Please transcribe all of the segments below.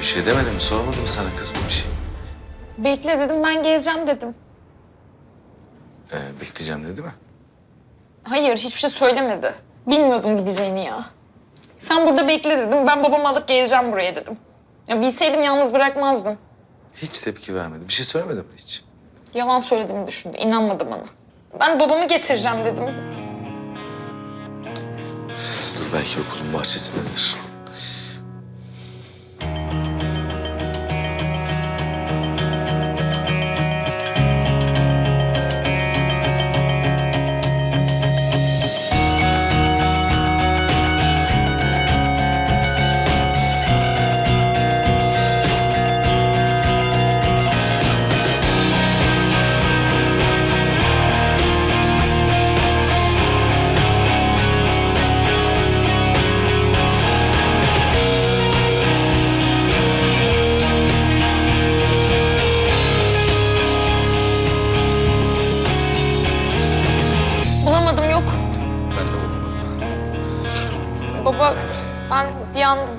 bir şey demedim mi? Sormadım sana kızım bir şey. Bekle dedim ben geleceğim dedim. Ee, bekleyeceğim dedi mi? Hayır hiçbir şey söylemedi. Bilmiyordum gideceğini ya. Sen burada bekle dedim. Ben babamı alıp geleceğim buraya dedim. Ya bilseydim yalnız bırakmazdım. Hiç tepki vermedi. Bir şey söylemedi mi hiç? Yalan söylediğimi düşündü. İnanmadı bana. Ben babamı getireceğim dedim. Dur belki okulun bahçesindedir.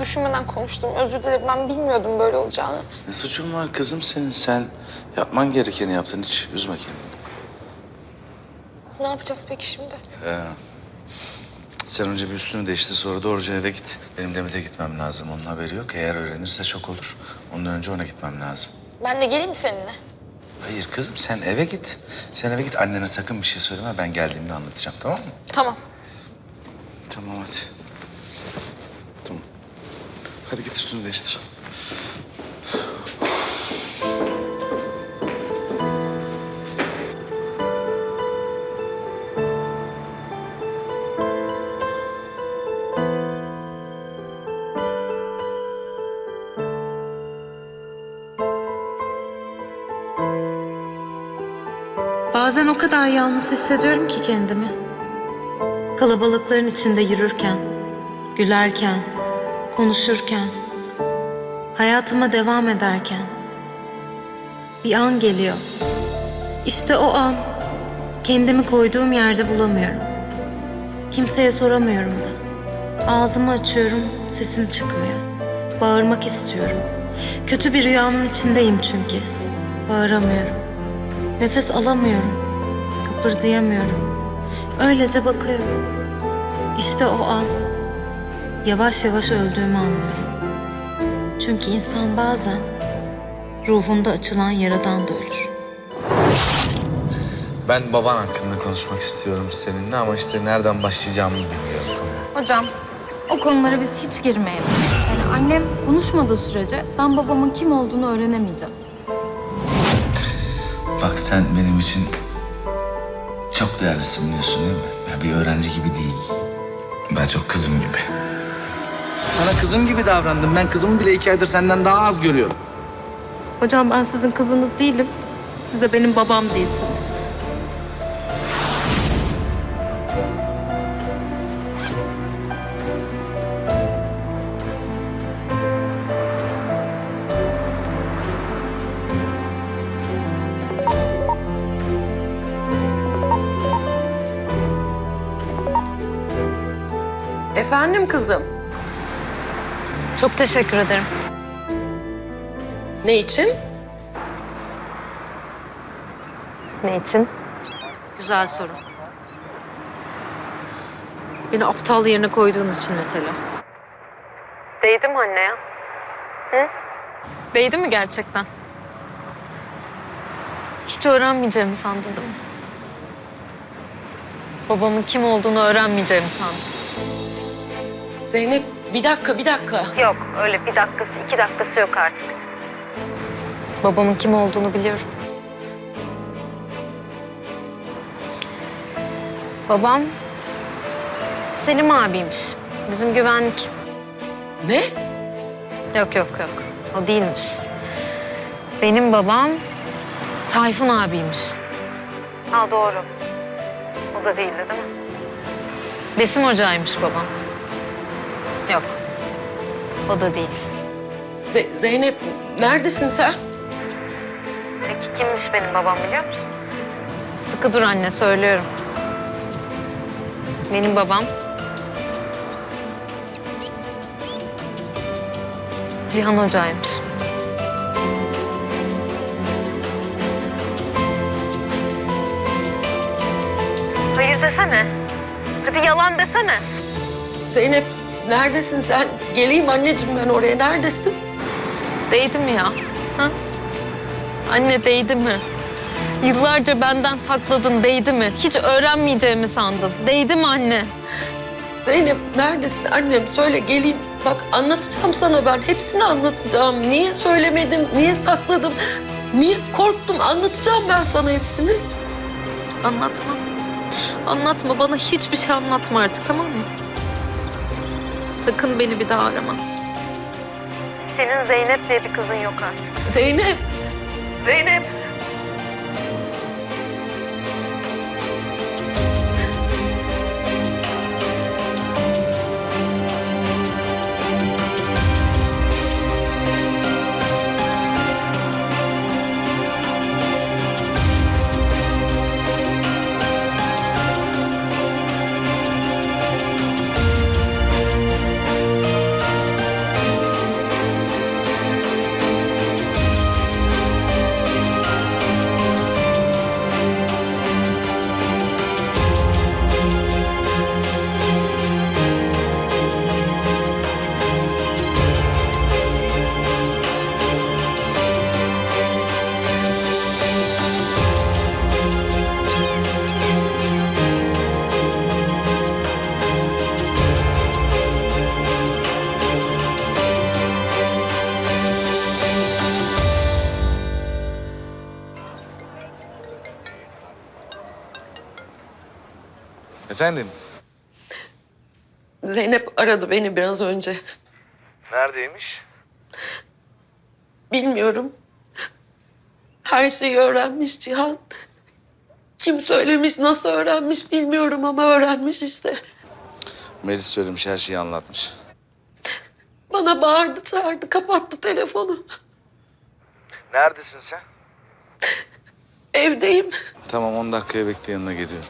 Düşünmeden konuştum. Özür dilerim ben bilmiyordum böyle olacağını. Ne suçun var kızım senin? Sen yapman gerekeni yaptın. Hiç üzme kendini. Ne yapacağız peki şimdi? Ee, sen önce bir üstünü değiştir sonra doğruca eve git. Benim Demet'e gitmem lazım. Onun haberi yok. Eğer öğrenirse şok olur. Ondan önce ona gitmem lazım. Ben de geleyim mi seninle? Hayır kızım sen eve git. Sen eve git annene sakın bir şey söyleme. Ben geldiğimde anlatacağım tamam mı? Tamam. Tamam hadi. Hadi git üstünü değiştir. Bazen o kadar yalnız hissediyorum ki kendimi. Kalabalıkların içinde yürürken, gülerken, konuşurken, hayatıma devam ederken. Bir an geliyor. İşte o an kendimi koyduğum yerde bulamıyorum. Kimseye soramıyorum da. Ağzımı açıyorum, sesim çıkmıyor. Bağırmak istiyorum. Kötü bir rüyanın içindeyim çünkü. Bağıramıyorum. Nefes alamıyorum. Kıpırdayamıyorum. Öylece bakıyorum. İşte o an yavaş yavaş öldüğümü anlıyorum. Çünkü insan bazen ruhunda açılan yaradan da ölür. Ben baban hakkında konuşmak istiyorum seninle ama işte nereden başlayacağımı bilmiyorum. Hocam, o konulara biz hiç girmeyelim. Yani annem konuşmadığı sürece ben babamın kim olduğunu öğrenemeyeceğim. Bak sen benim için çok değerlisin biliyorsun değil mi? Ya bir öğrenci gibi değil. Daha çok kızım gibi. Sana kızım gibi davrandım. Ben kızımı bile iki aydır senden daha az görüyorum. Hocam ben sizin kızınız değilim. Siz de benim babam değilsiniz. Efendim kızım, Çok teşekkür ederim. ne için? Ne için? Güzel soru. Beni aptal yerine koyduğun için mesela. Değdi mi anne ya? Hı? Değdi mi gerçekten? Hiç öğrenmeyeceğimi sandın değil mi? Babamın kim olduğunu öğrenmeyeceğimi sandın. Zeynep, bir dakika, bir dakika. Yok öyle bir dakikası iki dakikası yok artık. Babamın kim olduğunu biliyorum. Babam Selim abiymiş. Bizim güvenlik. Ne? Yok yok yok. O değilmiş. Benim babam Tayfun abiymiş. Ha doğru. O da değildi değil mi? Besim hocaymış babam. Yok. O da değil. Ze- Zeynep, neredesin sen? Peki kimmiş benim babam biliyor musun? Sıkı dur anne söylüyorum. Benim babam Cihan Hoca'ymış. Hayır desene. Hadi yalan desene. Zeynep neredesin sen? Geleyim anneciğim ben oraya. Neredesin? Değdi mi ya? Ha? Anne değdi mi? Yıllarca benden sakladın değdi mi? Hiç öğrenmeyeceğimi sandın. Değdi mi anne? Zeynep neredesin annem? Söyle geleyim. Bak anlatacağım sana ben. Hepsini anlatacağım. Niye söylemedim? Niye sakladım? Niye korktum? Anlatacağım ben sana hepsini. Anlatma. Anlatma. Bana hiçbir şey anlatma artık tamam mı? Sakın beni bir daha arama. Senin Zeynep diye bir kızın yok artık. Zeynep. Zeynep. Efendim? Zeynep aradı beni biraz önce. Neredeymiş? Bilmiyorum. Her şeyi öğrenmiş Cihan. Kim söylemiş, nasıl öğrenmiş bilmiyorum ama öğrenmiş işte. Melis söylemiş her şeyi anlatmış. Bana bağırdı, çağırdı, kapattı telefonu. Neredesin sen? Evdeyim. Tamam 10 dakikaya bekle yanına geliyorum.